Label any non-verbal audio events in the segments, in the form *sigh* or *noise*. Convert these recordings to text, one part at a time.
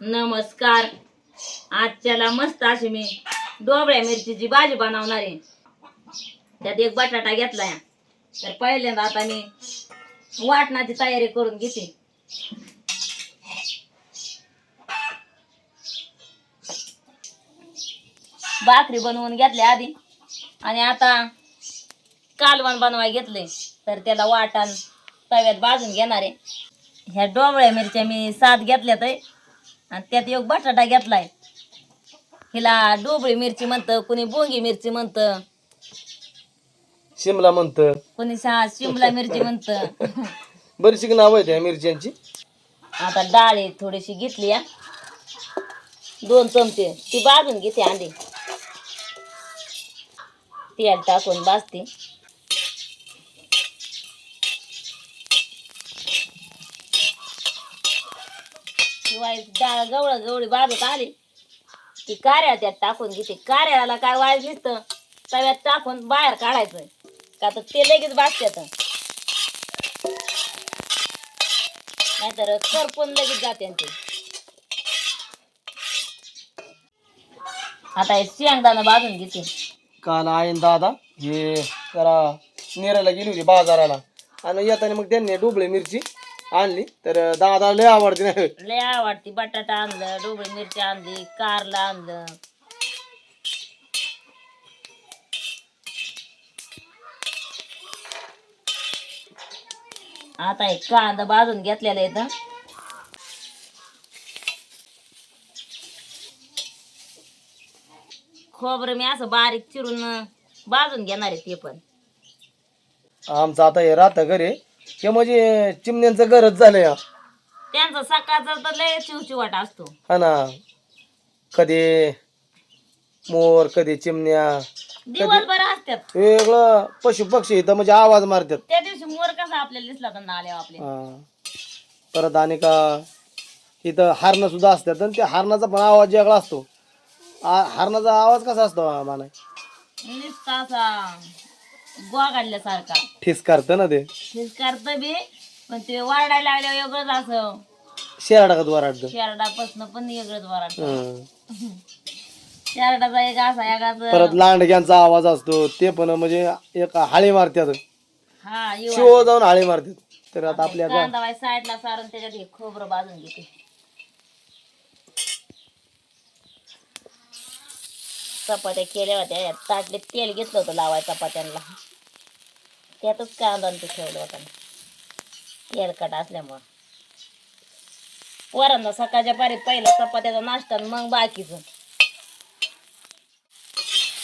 नमस्कार. आजच्याला मस्त अशी मी डोबळ्या मिरचीची भाजी बनवणार आहे. त्यात एक बटाटा घेतलाय. तर पहिल्यांदा आता मी वाटणाची तयारी करून घेते. भाकरी बनवून घेतल्या आधी. आणि आता कालवण बनवाय घेतले. तर त्याला वाटण तव्यात भाजून घेणार आहे. ह्या डोबळ्या मिरच्या मी सात घेतल्यात आहे. आणि त्यात एक बटाटा घेतलाय. हिला डोबळी मिरची म्हणतं कुणी बोंगी मिरची म्हणतं. शिमला म्हणतं. कुणी शा शिमला मिरची म्हणतं. *laughs* बरीचशी नाव आहेत या मिरच्यांची. आता डाळ आहे थोडीशी घेतली या. दोन चमचे. ती भाजून घेते अंडी. तेल टाकून भाजते. शिवाय डाळ गवळ गवळी भाजत आली. ती कार्या त्यात टाकून घेते. कार्याला काय वाज नसतं तव्यात टाकून बाहेर काढायचं का तर ते लगेच भाजत्यात. नाहीतर करपून लगेच जाते ते. आता हे शेंगदाणा बाजून घेते. काल आईन दादा हे जरा नेराला गेली होती बाजाराला. आणि येताना मग त्यांनी डुबळे मिरची. आणली. तर दादा लय आवडते ना. लय आवडती. बटाटा आणलं डोबळी मिरची आणली कारला आणलं. आता एक कांदा भाजून घेतलेला आहे इथं. खोबरं मी असं बारीक चिरून भाजून घेणार आहे ते पण. आमचं आता हे राहतं घरी. हे म्हणजे चिमण्यांचं घरच झालं या. त्यांचा सकाळचा तर लय चिवचिवाट असतो. हा ना. कधी मोर कधी चिमण्या दिवसभर असतात वेगळं पशु पक्षी इथं म्हणजे आवाज मारतात. त्या दिवशी मोर कसा आपल्याला दिसला तर नाल्या आपल्या हा. परत आणि का इथं हारणं सुद्धा असतात आणि त्या हारणाचा पण आवाज वेगळा असतो. आ- हारणाचा आवाज कसा असतो माना? नुसता असा गोवा काढल्यासारखा. ठिस करतं ना ते? करतं बी पण ते वारडायला लागल्यावर वेगळंच असं. शेराडा का वराडतं शेरडापासून पण वेगळंच वारड हं. शेरडाचा एक असा एकाच परत लांडग्यांचा आवाज असतो ते पण म्हणजे एक हाळी मारतात हा येऊ शिव जाऊन हाळी मारतात तर आता आपल्या गा- कांदा साईडला सारून त्याच्यात हे खोबरं भाजून घेते. चपात्या केल्या होत्या यात ताटले तेल घेतलं होतं लावाय चपात्यांना. त्यातच कांदा आणि ते ठेवलं होतं तेलकट असल्यामुळं. वरांना सकाळच्या पारीत पहिला चपात्याचा नाश्ता आणि मग बाकीचं.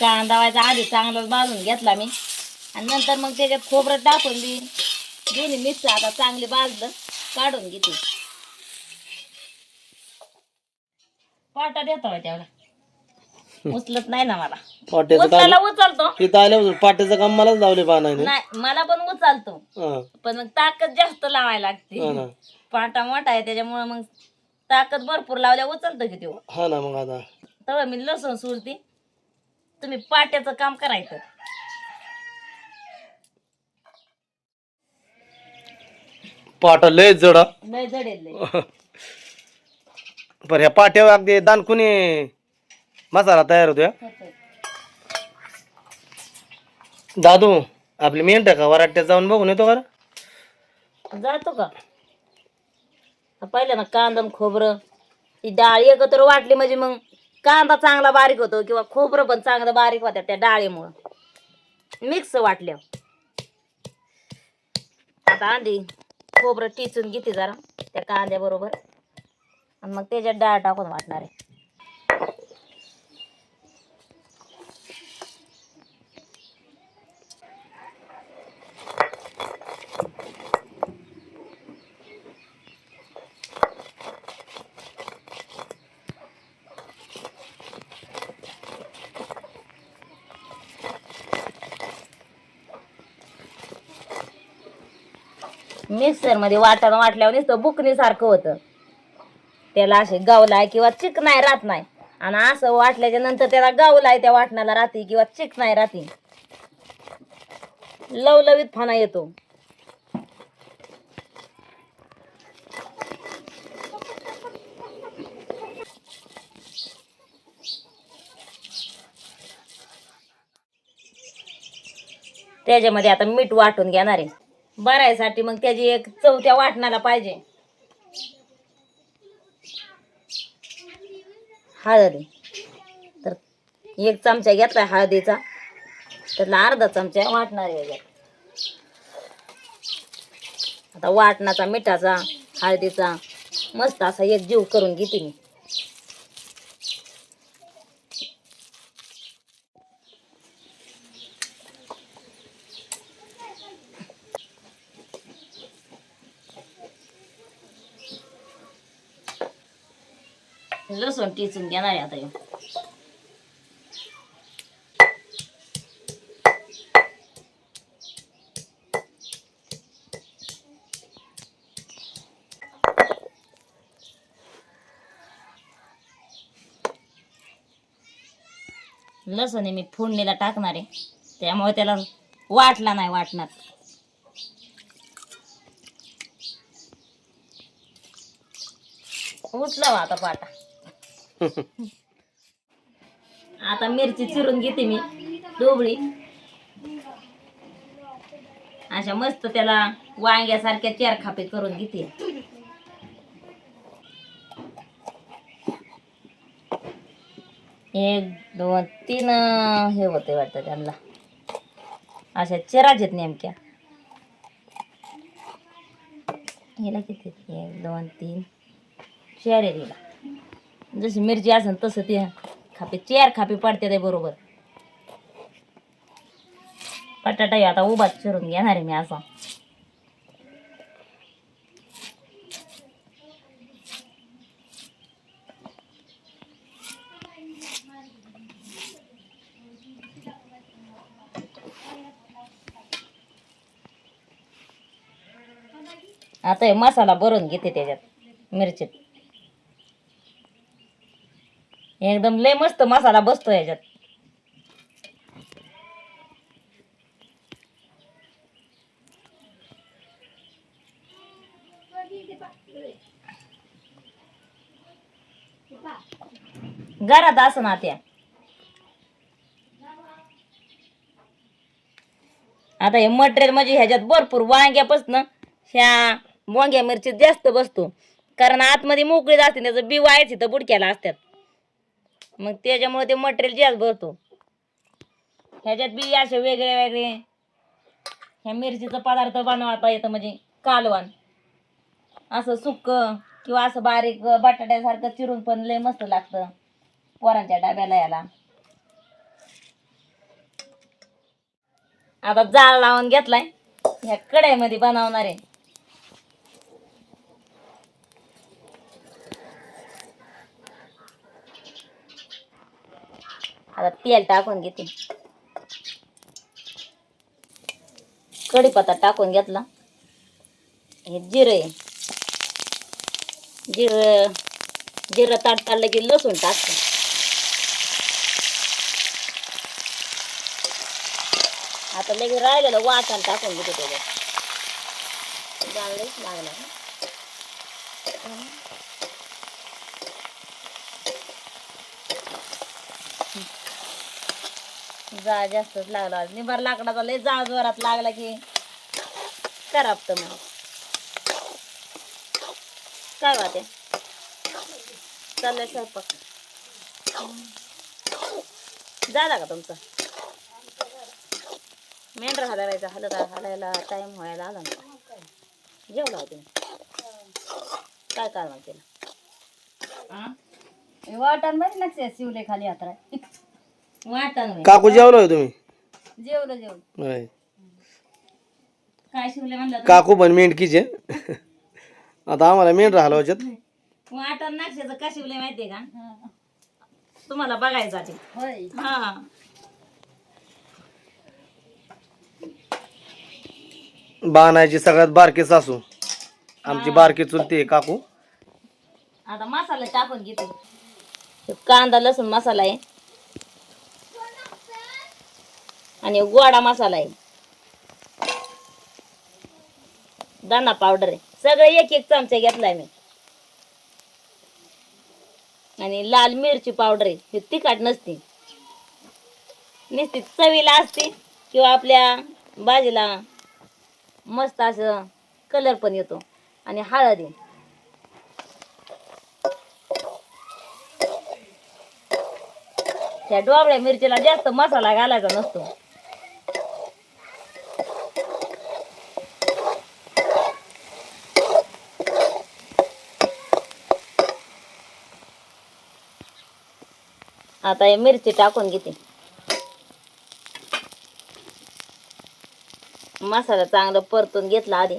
कांदा व्हायचा आधी चांगलाच भाजून घेतला मी. आणि नंतर मग त्याच्यात खोबरं टाकून बी दोन्ही मिक्स आता चांगली भाजलं काढून घेते पाटा देतो होय उचलत नाही ना मला. पाट्याचं काम उचलायला उचलतो. इथं आल्यापासून पाट्याचं काम मलाच लावले पाहणार नाही मला पण उचलतो. पण ताकद जास्त लावायला लागते. पाटा मोठा आहे त्याच्यामुळे मग ताकद भरपूर लावल्या उचलतो की तो. हा ना मग आता. तेव्हा मी लसूण सोडते. तुम्ही पाट्याचं काम करायचं पाटा लय जड. लय जडेल लय. *laughs* बरं ह्या पाट्यावर अगदी दानकुनी मसाला तयार होतो दादू आपली मेंढ का वराट्यात जाऊन बघून येतो का? जातो का? पहिलं ना कांदा आणि खोबरं ती डाळ एकत्र वाटली म्हणजे मग कांदा चांगला बारीक होतो किंवा खोबरं पण चांगलं बारीक होत्या त्या डाळीमुळं. मिक्स वाटल्या. आता आधी खोबरं टिचून घेते जरा त्या कांद्याबरोबर. आणि मग त्याच्यात डाळ टाकून वाटणार आहे. मिक्सरमध्ये वाटाणा वाटल्यावर नुसतं बुकणी सारखं होतं. त्याला असे गावलाय किंवा चिक नाही राहत नाही. आणि असं वाटल्याच्या नंतर त्याला गावलाय त्या वाटणाला राहते किंवा चिक नाही राहते. लवलवीत फाना येतो. त्याच्यामध्ये आता मीठ वाटून घेणार आहे. बरायसाठी मग त्याची एक चौथ्या वाटणाला पाहिजे. हळदी. तर एक चमचा घेतला हळदीचा. त्यातला अर्धा चमचा वाटणार आहे आता वाटणाचा मिठाचा हळदीचा मस्त असा एक जीव करून घेते मी. लसूण टिचून घेणार आहे आता लसूण मी फोडणीला टाकणार आहे. त्यामुळे त्याला वाटला नाही वाटणार. उचला हो आता पाटा. आता मिरची चिरून घेते मी डोबळी अशा मस्त त्याला वांग्यासारख्या चार खापे करून घेते. एक दोन तीन हे होते वाटतं त्यांना. अशा चिराच आहेत नेमक्या. हिला किती एक दोन तीन. चार आहे हिला जशी मिरची असेल तसं ते खापे चार खापे पडते ते बरोबर. बटाटा आता उभाच चिरून घेणार आहे मी असा. आता हे मसाला भरून घेते त्याच्यात मिरचीत. एकदम लय मस्त मसाला बसतो याच्यात. घरात असं ना त्या. आता हे मटेरियल म्हणजे ह्याच्यात भरपूर वांग्यापासून ह्या वांग्या मिरची जास्त बसतो. कारण आतमध्ये मोकळी असते त्याचं बी वायच इथं बुडक्याला असतात. मग त्याच्यामुळे ते मटेरियल जास्त भरतो. ह्याच्यात बी असे वेगळे वेगळे. ह्या मिरचीचा पदार्थ बनवता येतं म्हणजे कालवण. असं सुक्क किंवा असं बारीक बटाट्यासारखं चिरून पण लय मस्त लागतं पोरांच्या डब्याला याला आता जाळ लावून घेतलाय. ह्या कढईमध्ये बनवणार आहे. आता तेल टाकून घेते. कढीपत्ता टाकून घेतला. हे जिरं आहे. जिरं जिरं ताडताडलं की लसूण टाकते. आता लगेच राहिलेलं वाटण टाकून घेते त्याच्यात. लागलं लागला जाळ जास्तच लागला. निभार लाकडाचा लय जाळ जोरात लागला की करापत मग काय वाटे? चाललंय स्वयंपाक. झाला का तुमचा? मेंढर हलवायचा हलत हलायला टाइम व्हायला आला ना. जेवला होते काय काय तिला वाटणमध्ये नक्षे शिवले खाली आता वाटण. काकू जेवलो होय तुम्ही? जेवलं जेवलं. होय. काय शिवले म्हणलं तुम्ही? काकू पण मेंढकीचे. आता आम्हाला वाटण नाक्षाचं का शिवले माहितीये का? तुम्हाला बघायचं ते होय. हा. बाणायची सगळ्यात बारकी सासू. आमची बारकी चुलती आहे काकू. आता मसाला टाकून घेते. कांदा लसूण मसाला आहे. आणि गोडा मसाला आहे. दाना पावडर आहे. सगळं एक एक चमचा घेतलाय मी. आणि लाल मिरची पावडर आहे. ही तिखट नसते. नुसती चवीला असते किंवा आपल्या भाजीला मस्त असं कलर पण येतो. आणि हळद आहे. त्या डोबळ्या मिरचीला जास्त मसाला घालायचा नसतो. आता हे मिरची टाकून घेते. मसाला चांगला परतून घेतला आधी.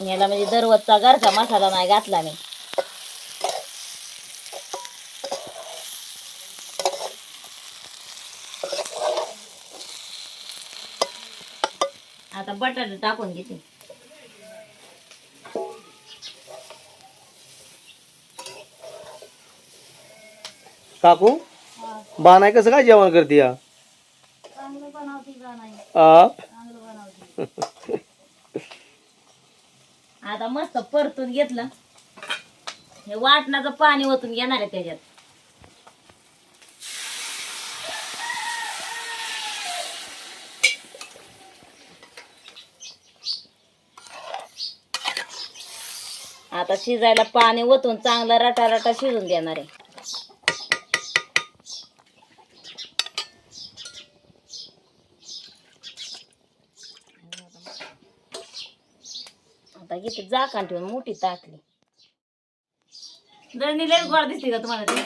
याला म्हणजे दररोजचा घरचा मसाला नाही घातला मी. आता बटाटे टाकून घेते. काकू बानाय कसं काय जेवण करते या? चांगलं बनवती का नाही आ? चांगलं बनवती. आता मस्त परतून घेतलं. हे वाटणाचं पाणी ओतून घेणार आहे त्याच्यात. आता शिजायला पाणी ओतून चांगला रटा रटा शिजून देणार आहे. आता किती जाकान ठेवून मोठी टाकली. दळणी लय गोड दिसते का तुम्हाला ते.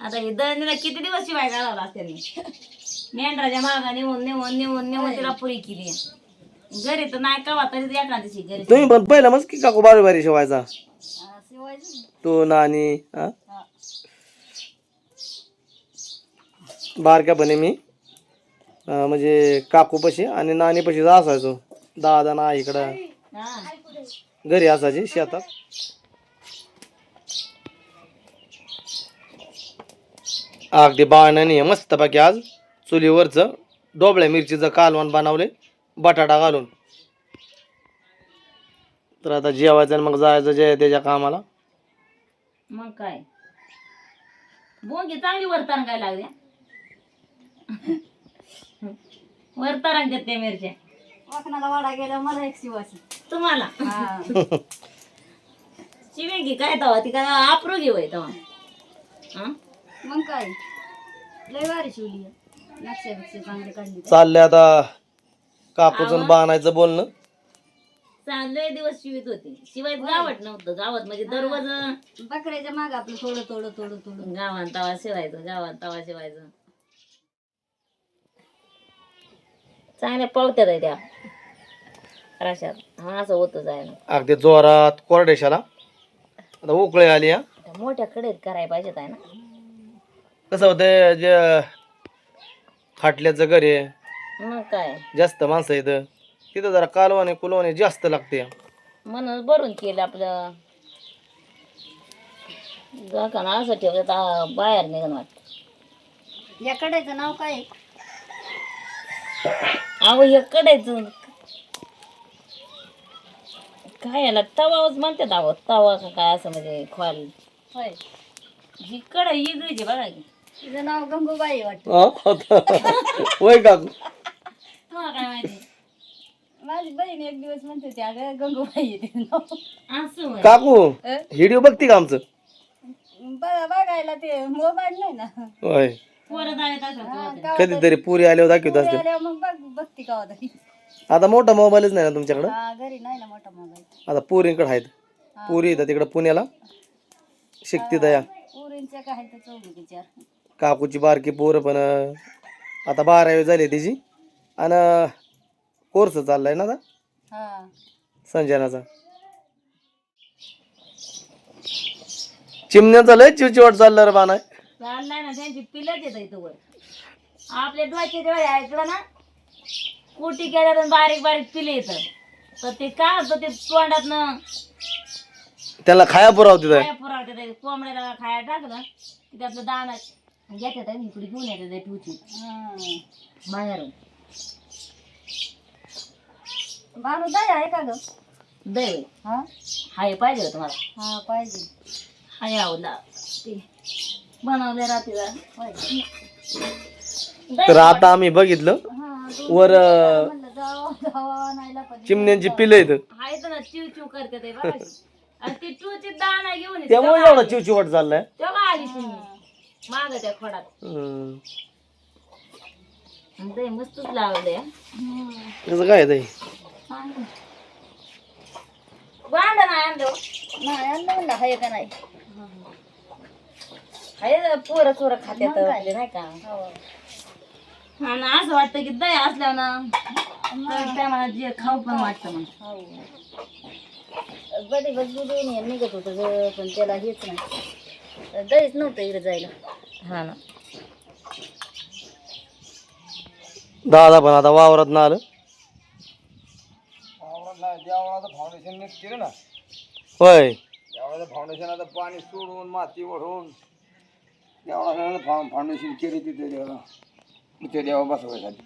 आता हे दळणीला किती दिवस शिवाय घालावला लागते मेंढराच्या मागाने नेऊन नेऊन नेऊन नेऊन तिला पुरी केली. घरी तर नाही कवा तरी घरी. तुम्ही पण पहिला मस्त की काकू बारी बारी शिवायचा? शिवायचं तो नानी हा? हा. बारक्यापणे मी. अं, म्हणजे काकूपाशी आणि नानीपाशी असायचो. दादा ना इकडं. हा. घरी असायचे शेतात. अगदी बाणाने मस्त बाकी आज. चुलीवरचं डोबळ्या मिरचीचं कालवण बनवले बटाटा घालून. तर आता जेवायचं आणि मग जायचं जे त्याच्या कामाला. मग काय? बोंगी चांगली वरतान काय लागल्या वरतान देत त्या मिरच्या. वाकणाला वाडा गेला मला एक शिवायची तुम्हाला? हा. शिवे की काय तवा? ती काय आपरू घे वय तवा. हा? मग काय? लय भारी शिवली. नक्षे बिक्षे चांगले काढली. चाललंय आता काकूचं बाणायचं बोलणं. चाललोय दिवस शिवित होते. शिवाय गावात नव्हतं. गावात म्हणजे दरवाज बकऱ्याच्या माग आपलं थोडं थोडं थोडं थोडं. गावात तवा शिवायचं गावात तवा शिवायचं. चांगल्या पळत्यात आहे त्या. राशात. हा असं होतं जायला. अगदी जोरात कोरडेशाला आता उकळे आली हा. त्या मोठ्या कडेत करायला पाहिजेत आहे ना. कसं होतंय जे खाटल्याचं घर आहे मग काय? जास्त माणसं इथं तिथं जरा कालवाने कुलवाने जास्त लागते. म्हणून भरून केलं आपलं. गाकाना असं ठेवलं तर बाहेर निघून वाटत. या कड्याचं नाव काय आहे? अहो हे कडायचं काय याला तवाच म्हणतात अहो तवा का काय असं म्हणजे खोल. होय. ही कढई वेगळीच आहे बघा की. तिचं नाव गंगूबाई वाटतं. होय काकू तुम्हाला काय माहिती? माझी बहीण एक दिवस म्हणते होती अगं गंगूबाई आहे तिचं नाव असं होय. काकू अं? व्हिडिओ बघते का आमचं? बघा बघायला ते मोबाईल नाही ना. होय. पोरं जायत असं हा, होतं. गावात कधीतरी पुरी आल्यावर दाखवत असते आल्यावर मग बघ बघते का तरी आता मोठा मोबाईलच नाही ना तुमच्याकडं? हा घरी नाही ना मोठा मोबाईल. आता पुरींकडे आहेत. पुरी येतात तिकडं पुण्याला. शिकते दया. पुरींच्या काय तर चौघी विचार काकूची बारकी पोरं पण अं, आता बारावी झाली तिची. आणि कोर्स चाललाय ना आता? हा. संजनाचा. चिमण्याचा लय चिवचिवाट चाललं रे चाललाय ना त्यांची पिलच येत इथं वर. आपल्या डोक्याच्या डोळे ऐकलं ना? कुटी केल्यावर बारीक बारीक पिले येतं. तर ते काय होतं ते तोंडात त्याला खाया पुरावते खाया पुरावते ते कोंबड्याला खाया टाकलं की त्यातलं दाणा घेतात आणि इकडे घेऊन येतात ते ठेवची. बाहेरून. बाणू जाय आहे का ग? दही हा? हाय पाहिजे होतं मला. हा पाहिजे. हाय आवडला ते बनवले रात्री तर आता आम्ही बघितलं. हा वर अं, म्हणलं जावा जावा आणायला पण. चिमण्यांची पिलं इथं. हाय तर ना चिव चिव करते ते बघा. आणि ती टूची दाणा घेऊन येते. त्यामुळे तेव्हा एवढा. चिवचिवट चाललाय तेव्हा आली शिंगी माग त्या खोडात. हम्म. आणि दही मस्तच लावले काय ते भांड नाही आणलं. नाही आणलं म्हणलं हाय का नाही? हाय पोरं चोरं खात्यात आपले नाही का? हो. आणि असं वाटतं की दही असल्यावर ना जे खाऊ पण वाटतं मग. हो. बडी बस निघत होतं ग पण त्याला हेच नाही. दहीच नव्हतं इकडे जायला. हा ना. दादा पण आता वावरात ना आलं. होय. फाउंडेशन आता पाणी सोडून माती ओढून देवळा फाउंडेशन केली तिथे देवाला तिथे देवा बसवायसाठी.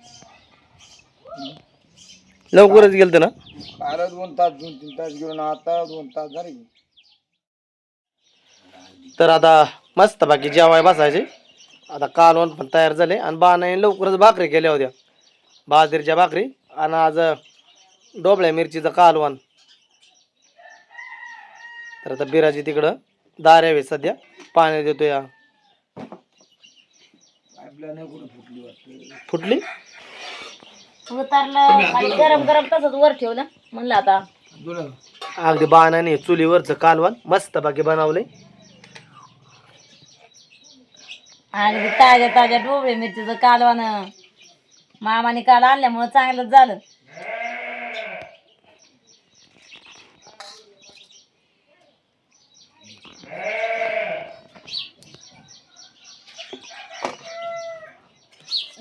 लवकरच गेलते ना? आलं दोन तास दोन तीन तास घेऊन आता दोन तास झाले. तर आता मस्त बाकी जेवाय बसायचे. आता कालवण पण तयार झाले आणि बाणाने लवकरच भाकरी केल्या होत्या. बाजरीच्या भाकरी आणि आज डोबळ्या मिरचीचं कालवण. तर आता बिराजी तिकडं दाऱ्यावे सध्या. पाणी देतो या फुटली वाटतं? फुटली? उतारलं खाली गरम गरम तसंच वर ठेवलं म्हणलं आता. अगदी बाणाने चुलीवरचं कालवण मस्त बाकी बनवलंय. आणि ताज्या ताज्या डोबळे मिरचीचं कालवान मामाने काल आणल्यामुळं चांगलंच झालं.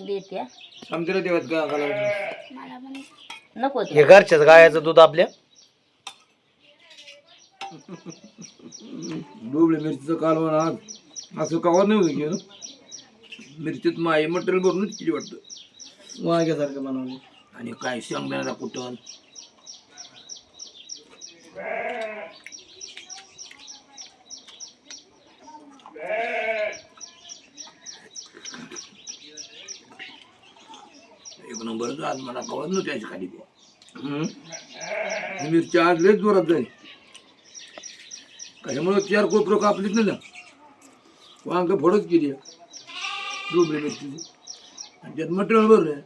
देते. देवात का घालावं नको ते. हे घरच्याच गायाचं दूध आपल्या? डोबळे मिरचीचं कालवण आज. असं कावत नाही होतं गेलं मिरचीत माय मटेरियल भरूनच केली वाटतं. वांग्यासारखं बनवलं. आणि काय शेंगदाण्याचा कुटण एक आज मला कळत नव्हती त्याच्याखाली बुवा. ही मिरची आज लयच जोरात जाईल. कशामुळे चार कोपरं कापलीत नाही ना वांग फोडच केली. डोबळी मिरची आणि त्यात मटेरियल भरलं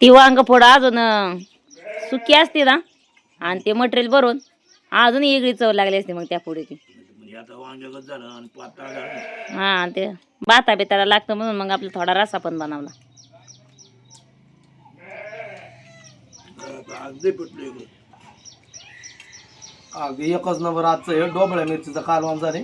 ती वांग फोड अजून अं, सुकी असते ना? आणि ते मटेरियल भरून अजून वेगळी चव लागली असते मग त्या फोडीची आता वांग्यागत झालं आणि पातळ झालं. हा ते भाता बिताला लागतं म्हणून मग आपला थोडा रसा पण बनवला. आता आज लय पटलं इकडं अगदी एकच नंबर आजचं हे डोबळ्या मिरचीचं कालवण झाले.